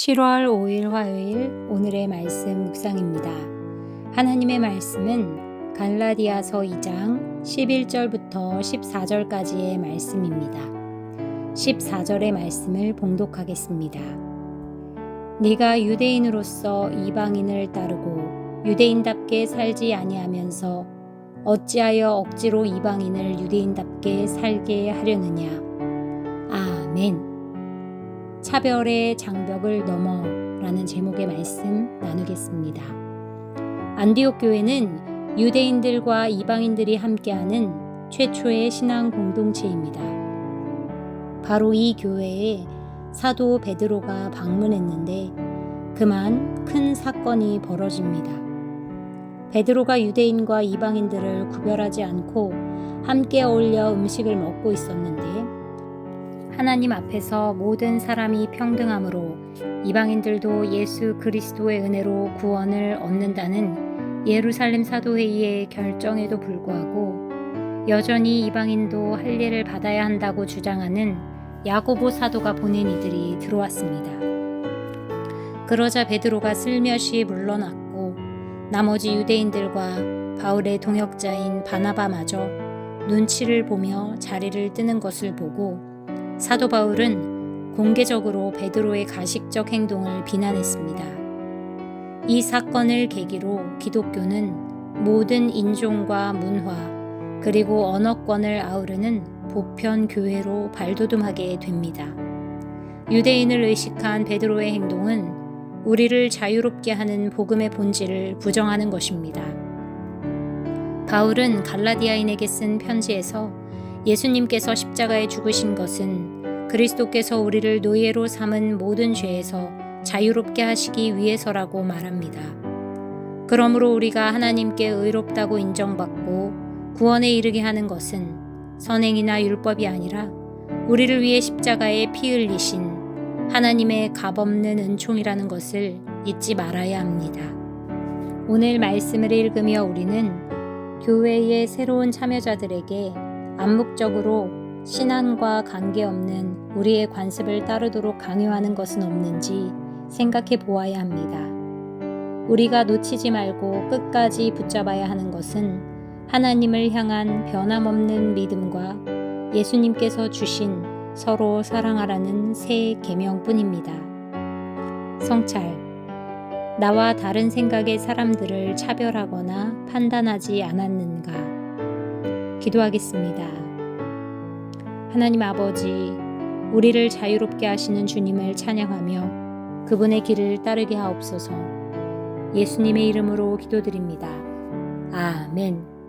7월 5일 화요일 오늘의 말씀 묵상입니다. 하나님의 말씀은 갈라디아서 2장 11절부터 14절까지의 말씀입니다. 14절의 말씀을 봉독하겠습니다. 네가 유대인으로서 이방인을 따르고 유대인답게 살지 아니하면서 어찌하여 억지로 이방인을 유대인답게 살게 하려느냐. 아멘. 차별의 장벽을 넘어 라는 제목의 말씀 나누겠습니다. 안디옥 교회는 유대인들과 이방인들이 함께하는 최초의 신앙 공동체입니다. 바로 이 교회에 사도 베드로가 방문했는데 그만 큰 사건이 벌어집니다. 베드로가 유대인과 이방인들을 구별하지 않고 함께 어울려 음식을 먹고 있었는데 하나님 앞에서 모든 사람이 평등함으로 이방인들도 예수 그리스도의 은혜로 구원을 얻는다는 예루살렘 사도회의의 결정에도 불구하고 여전히 이방인도 할례를 받아야 한다고 주장하는 야고보 사도가 보낸 이들이 들어왔습니다. 그러자 베드로가 슬며시 물러났고 나머지 유대인들과 바울의 동역자인 바나바마저 눈치를 보며 자리를 뜨는 것을 보고 사도 바울은 공개적으로 베드로의 가식적 행동을 비난했습니다. 이 사건을 계기로 기독교는 모든 인종과 문화 그리고 언어권을 아우르는 보편 교회로 발돋움하게 됩니다. 유대인을 의식한 베드로의 행동은 우리를 자유롭게 하는 복음의 본질을 부정하는 것입니다. 바울은 갈라디아인에게 쓴 편지에서 예수님께서 십자가에 죽으신 것은 그리스도께서 우리를 노예로 삼은 모든 죄에서 자유롭게 하시기 위해서라고 말합니다. 그러므로 우리가 하나님께 의롭다고 인정받고 구원에 이르게 하는 것은 선행이나 율법이 아니라 우리를 위해 십자가에 피 흘리신 하나님의 값없는 은총이라는 것을 잊지 말아야 합니다. 오늘 말씀을 읽으며 우리는 교회의 새로운 참여자들에게 암묵적으로 신앙과 관계없는 우리의 관습을 따르도록 강요하는 것은 없는지 생각해 보아야 합니다. 우리가 놓치지 말고 끝까지 붙잡아야 하는 것은 하나님을 향한 변함없는 믿음과 예수님께서 주신 서로 사랑하라는 새 계명뿐입니다. 성찰 나와 다른 생각의 사람들을 차별하거나 판단하지 않았는가? 기도하겠습니다. 하나님 아버지, 우리를 자유롭게 하시는 주님을 찬양하며 그분의 길을 따르게 하옵소서. 예수님의 이름으로 기도드립니다. 아멘.